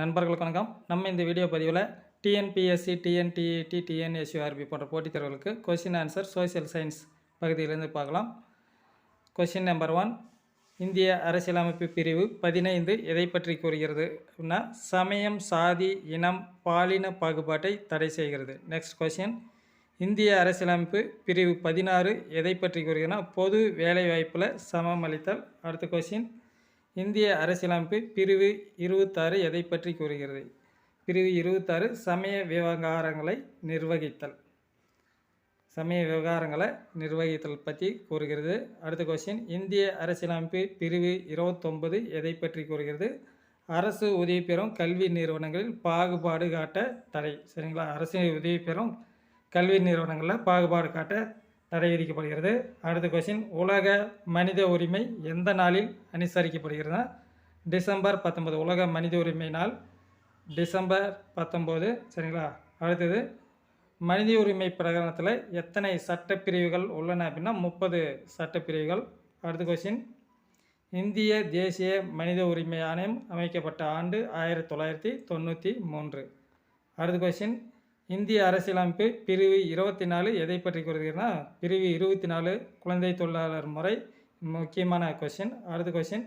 நண்பர்களுக்கு வணக்கம். நம்ம இந்த வீடியோ பதிவில் டிஎன்பிஎஸ்சி டிஎன்டிஇடி டிஎன்எஸ்யூஆர்பி போன்ற போட்டித் தேர்வுகளுக்கு கொஷின் ஆன்சர் சோசியல் சயின்ஸ் பகுதியிலிருந்து பார்க்கலாம். கொஷின் நம்பர் ஒன் இந்திய அரசியலமைப்பு பிரிவு பதினைந்து எதை பற்றி கூறுகிறது அப்படின்னா சமயம் சாதி இனம் பாலின பாகுபாட்டை தடை செய்கிறது. நெக்ஸ்ட் கொஷின் இந்திய அரசியலமைப்பு பிரிவு பதினாறு எதை பற்றி கூறுகிறதுனா பொது வேலைவாய்ப்பில் சமமளித்தல். அடுத்த கொஷின் இந்திய அரசியலமைப்பு பிரிவு இருபத்தாறு எதை பற்றி கூறுகிறது? பிரிவு இருபத்தாறு சமய விவகாரங்களை நிர்வகித்தல். சமய விவகாரங்களை நிர்வகித்தல் பற்றி கூறுகிறது. அடுத்த கொஸ்டின் இந்திய அரசியலமைப்பு பிரிவு இருபத்தொன்பது எதை பற்றி கூறுகிறது? அரசு உதவி பெறும் கல்வி நிறுவனங்களில் பாகுபாடு காட்ட தடை. சரிங்களா? அரசு உதவி பெறும் கல்வி நிறுவனங்களில் பாகுபாடு காட்ட தடை விதிக்கப்படுகிறது அடுத்த கொஸ்டின் உலக மனித உரிமை எந்த நாளில் அனுசரிக்கப்படுகிறதுனா டிசம்பர் பத்தொன்பது. உலக மனித உரிமை நாள் டிசம்பர் பத்தொம்போது சரிங்களா? அடுத்தது மனித உரிமை பிரகடனத்தில் எத்தனை சட்டப்பிரிவுகள் உள்ளன அப்படின்னா முப்பது சட்டப்பிரிவுகள். அடுத்த கொஸ்டின் இந்திய தேசிய மனித உரிமை ஆணையம் அமைக்கப்பட்ட ஆண்டு ஆயிரத்தி தொள்ளாயிரத்தி தொண்ணூற்றி மூன்று. அடுத்த கொஸ்டின் இந்திய அரசியலமைப்பு பிரிவு இருபத்தி நாலு எதை பற்றி கூறுகிறதுனா பிரிவு இருபத்தி நாலு குழந்தை தொழிலாளர் முறை முக்கியமான கொஷின் அடுத்த கொஷின்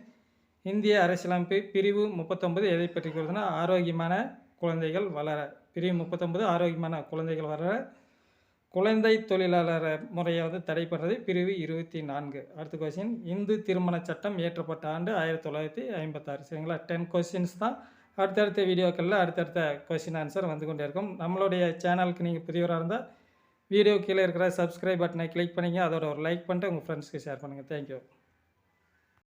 இந்திய அரசியலமைப்பு பிரிவு முப்பத்தொன்பது எதை பற்றி கூறுதுன்னா ஆரோக்கியமான குழந்தைகள் வளர. பிரிவு முப்பத்தொன்பது ஆரோக்கியமான குழந்தைகள் வளர. குழந்தை தொழிலாளர் முறையை வந்து பண்ணுறது பிரிவு இருபத்தி நான்கு அடுத்த கொஸ்டின் இந்து திருமண சட்டம் இயற்றப்பட்ட ஆண்டு ஆயிரத்தி தொள்ளாயிரத்தி ஐம்பத்தாறு. சரிங்களா? டென் கொஸ்டின்ஸ் தான். அடுத்தடுத்த வீடியோக்களில் அடுத்தடுத்த கொஷின் ஆன்சர் வந்து கொண்டே இருக்கும். நம்மளுடைய சேனலுக்கு நீங்கள் புதியவராக இருந்தால் வீடியோ கீழே இருக்கிற சப்ஸ்கிரைப் பட்டனை கிளிக் பண்ணிங்க. அதோட ஒரு லைக் பண்ணிட்டு உங்கள் ஃப்ரெண்ட்ஸ்க்கு ஷேர் பண்ணுங்கள் தேங்க்யூ